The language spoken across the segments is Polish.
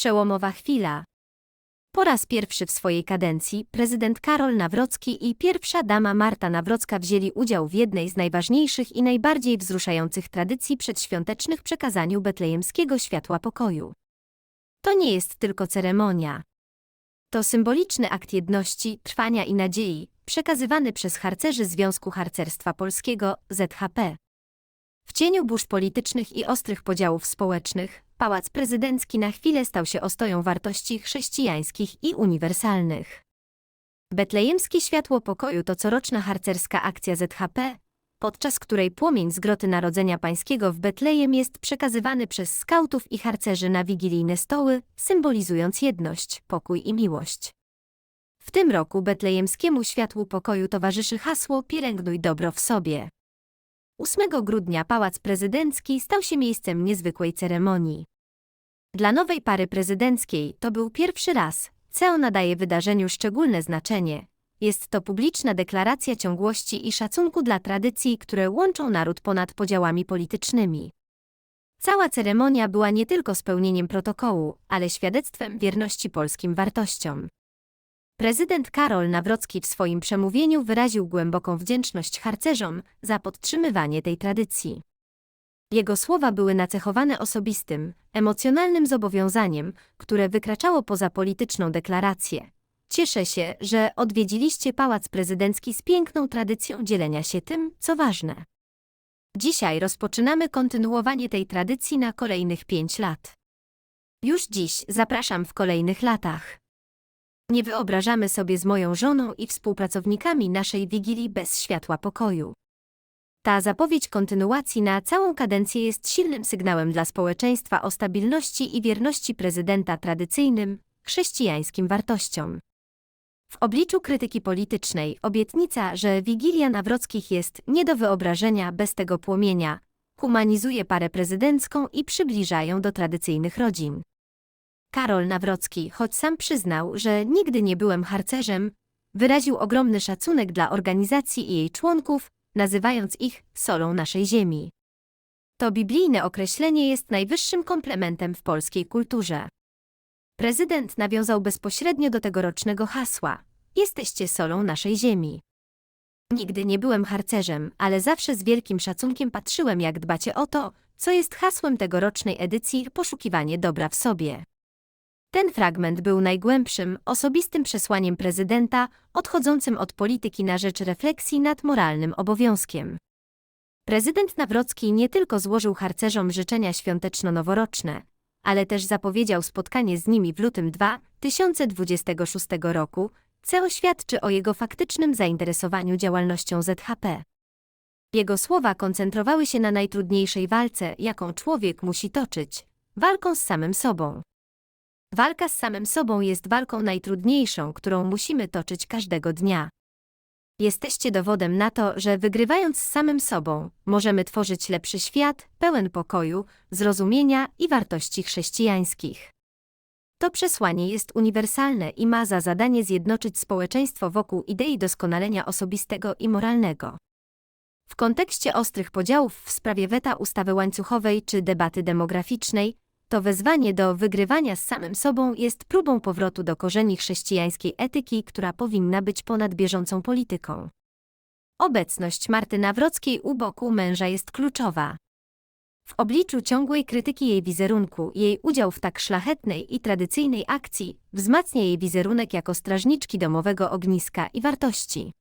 Przełomowa chwila. Po raz pierwszy w swojej kadencji prezydent Karol Nawrocki i pierwsza dama Marta Nawrocka wzięli udział w jednej z najważniejszych i najbardziej wzruszających tradycji przedświątecznych przekazaniu betlejemskiego światła pokoju. To nie jest tylko ceremonia. To symboliczny akt jedności, trwania i nadziei, przekazywany przez harcerzy Związku Harcerstwa Polskiego ZHP. W cieniu burz politycznych i ostrych podziałów społecznych, Pałac Prezydencki na chwilę stał się ostoją wartości chrześcijańskich i uniwersalnych. Betlejemskie Światło Pokoju to coroczna harcerska akcja ZHP, podczas której płomień z Groty Narodzenia Pańskiego w Betlejem jest przekazywany przez skautów i harcerzy na wigilijne stoły, symbolizując jedność, pokój i miłość. W tym roku betlejemskiemu światłu pokoju towarzyszy hasło Pielęgnuj dobro w sobie. 8 grudnia Pałac Prezydencki stał się miejscem niezwykłej ceremonii. Dla nowej pary prezydenckiej to był pierwszy raz. CEO nadaje wydarzeniu szczególne znaczenie. Jest to publiczna deklaracja ciągłości i szacunku dla tradycji, które łączą naród ponad podziałami politycznymi. Cała ceremonia była nie tylko spełnieniem protokołu, ale świadectwem wierności polskim wartościom. Prezydent Karol Nawrocki w swoim przemówieniu wyraził głęboką wdzięczność harcerzom za podtrzymywanie tej tradycji. Jego słowa były nacechowane osobistym, emocjonalnym zobowiązaniem, które wykraczało poza polityczną deklarację. Cieszę się, że odwiedziliście Pałac Prezydencki z piękną tradycją dzielenia się tym, co ważne. Dzisiaj rozpoczynamy kontynuowanie tej tradycji na kolejnych pięć lat. Już dziś zapraszam w kolejnych latach. Nie wyobrażamy sobie z moją żoną i współpracownikami naszej wigilii bez światła pokoju. Ta zapowiedź kontynuacji na całą kadencję jest silnym sygnałem dla społeczeństwa o stabilności i wierności prezydenta tradycyjnym, chrześcijańskim wartościom. W obliczu krytyki politycznej obietnica, że Wigilia Nawrockich jest nie do wyobrażenia bez tego płomienia, humanizuje parę prezydencką i przybliża ją do tradycyjnych rodzin. Karol Nawrocki, choć sam przyznał, że nigdy nie byłem harcerzem, wyraził ogromny szacunek dla organizacji i jej członków, nazywając ich solą naszej ziemi. To biblijne określenie jest najwyższym komplementem w polskiej kulturze. Prezydent nawiązał bezpośrednio do tegorocznego hasła: Jesteście solą naszej ziemi. Nigdy nie byłem harcerzem, ale zawsze z wielkim szacunkiem patrzyłem, jak dbacie o to, co jest hasłem tegorocznej edycji poszukiwanie dobra w sobie. Ten fragment był najgłębszym, osobistym przesłaniem prezydenta, odchodzącym od polityki na rzecz refleksji nad moralnym obowiązkiem. Prezydent Nawrocki nie tylko złożył harcerzom życzenia świąteczno-noworoczne, ale też zapowiedział spotkanie z nimi w lutym 2026 roku, co świadczy o jego faktycznym zainteresowaniu działalnością ZHP. Jego słowa koncentrowały się na najtrudniejszej walce, jaką człowiek musi toczyć walką z samym sobą. Walka z samym sobą jest walką najtrudniejszą, którą musimy toczyć każdego dnia. Jesteście dowodem na to, że wygrywając z samym sobą, możemy tworzyć lepszy świat, pełen pokoju, zrozumienia i wartości chrześcijańskich. To przesłanie jest uniwersalne i ma za zadanie zjednoczyć społeczeństwo wokół idei doskonalenia osobistego i moralnego. W kontekście ostrych podziałów w sprawie weta ustawy łańcuchowej czy debaty demograficznej, to wezwanie do wygrywania z samym sobą jest próbą powrotu do korzeni chrześcijańskiej etyki, która powinna być ponad bieżącą polityką. Obecność Marty Nawrockiej u boku męża jest kluczowa. W obliczu ciągłej krytyki jej wizerunku, jej udział w tak szlachetnej i tradycyjnej akcji wzmacnia jej wizerunek jako strażniczki domowego ogniska i wartości.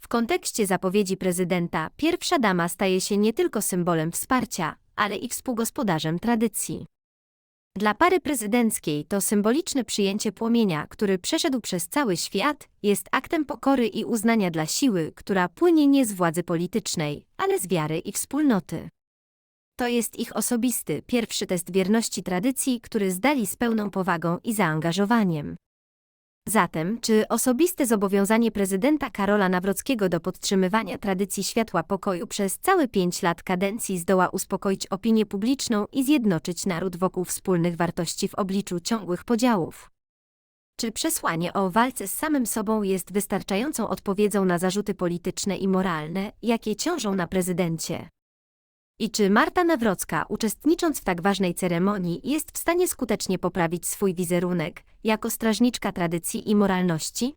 W kontekście zapowiedzi prezydenta, pierwsza dama staje się nie tylko symbolem wsparcia, ale i współgospodarzem tradycji. Dla pary prezydenckiej to symboliczne przyjęcie płomienia, który przeszedł przez cały świat, jest aktem pokory i uznania dla siły, która płynie nie z władzy politycznej, ale z wiary i wspólnoty. To jest ich osobisty, pierwszy test wierności tradycji, który zdali z pełną powagą i zaangażowaniem. Zatem, czy osobiste zobowiązanie prezydenta Karola Nawrockiego do podtrzymywania tradycji światła pokoju przez całe pięć lat kadencji zdoła uspokoić opinię publiczną i zjednoczyć naród wokół wspólnych wartości w obliczu ciągłych podziałów? Czy przesłanie o walce z samym sobą jest wystarczającą odpowiedzią na zarzuty polityczne i moralne, jakie ciążą na prezydencie? I czy Marta Nawrocka, uczestnicząc w tak ważnej ceremonii, jest w stanie skutecznie poprawić swój wizerunek jako strażniczka tradycji i moralności?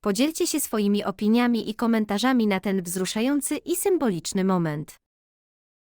Podzielcie się swoimi opiniami i komentarzami na ten wzruszający i symboliczny moment.